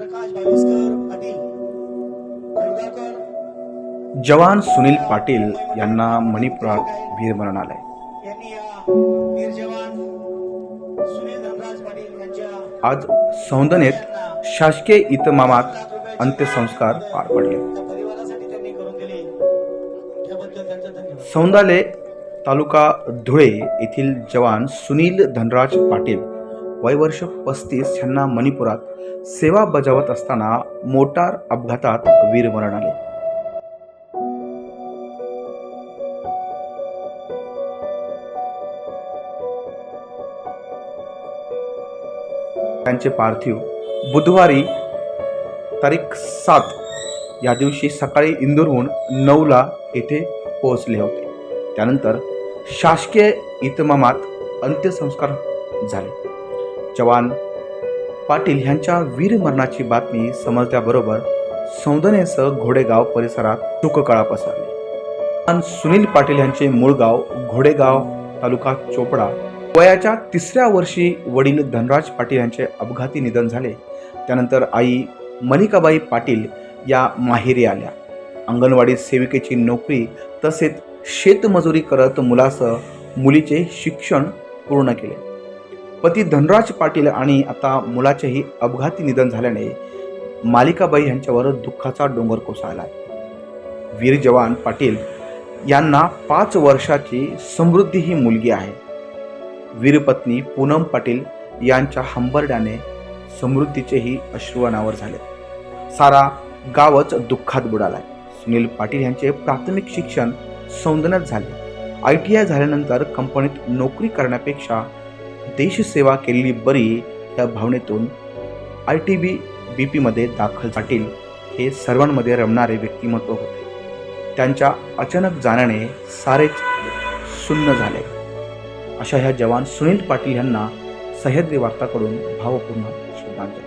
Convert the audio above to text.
प्रकाश भाविस्कर पाटील. दुर्गाकर जवान सुनील पाटील यांना मणिपुरात वीरमरण आलंय वीर आज सौंदनेत शासकीय इतमामात अंत्यसंस्कार पार पडले. सौंदाले तालुका धुळे येथील जवान सुनील धनराज पाटील वय वर्ष पस्तीस यांना मणिपुरात सेवा बजावत असताना मोटार अपघातात वीरमरण आले. त्यांचे पार्थिव बुधवारी तारीख सात या दिवशी सकाळी इंदूरहून नऊला येथे पोहोचले होते. त्यानंतर शासकीय इतमामात अंत्यसंस्कार झाले. जवान पाटील यांच्या वीरमरणाची बातमी समजल्याबरोबर सौंदनेसह घोडेगाव परिसरात शोककळा पसरली. पण सुनील पाटील यांचे मूळ गाव घोडेगाव तालुका चोपडा. वयाच्या तिसऱ्या वर्षी वडील धनराज पाटील यांचे अपघाती निधन झाले. त्यानंतर आई मलिकाबाई पाटील या माहेरी आल्या. अंगणवाडी सेविकेची नोकरी तसेच शेतमजुरी करत मुलासह मुलीचे शिक्षण पूर्ण केले. पती धनराज पाटील आणि आता मुलाचेही अपघाती निधन झाल्याने मालिकाबाई यांच्यावर दुःखाचा डोंगर कोसळला वीर जवान पाटील यांना पाच वर्षाची समृद्धी ही मुलगी आहे. वीरपत्नी पूनम पाटील यांच्या हंबरड्याने समृद्धीचेही अश्रू अनावर झाले. सारा गावच दुःखात बुडालाय. सुनील पाटील यांचे प्राथमिक शिक्षण सौंदण्यात झाले. आय टी आय झाल्यानंतर कंपनीत नोकरी करण्यापेक्षा देशसेवा केलेली बरी या भावनेतून आय टी बी बी पीमध्ये दाखल पाटील हे सर्वांमध्ये रमणारे व्यक्तिमत्व होते. त्यांच्या अचानक जाण्याने सारेच सुन्न झाले. अशा ह्या जवान सुनील पाटील यांना सह्याद्री वार्ताकडून भावपूर्ण श्रद्धांजली.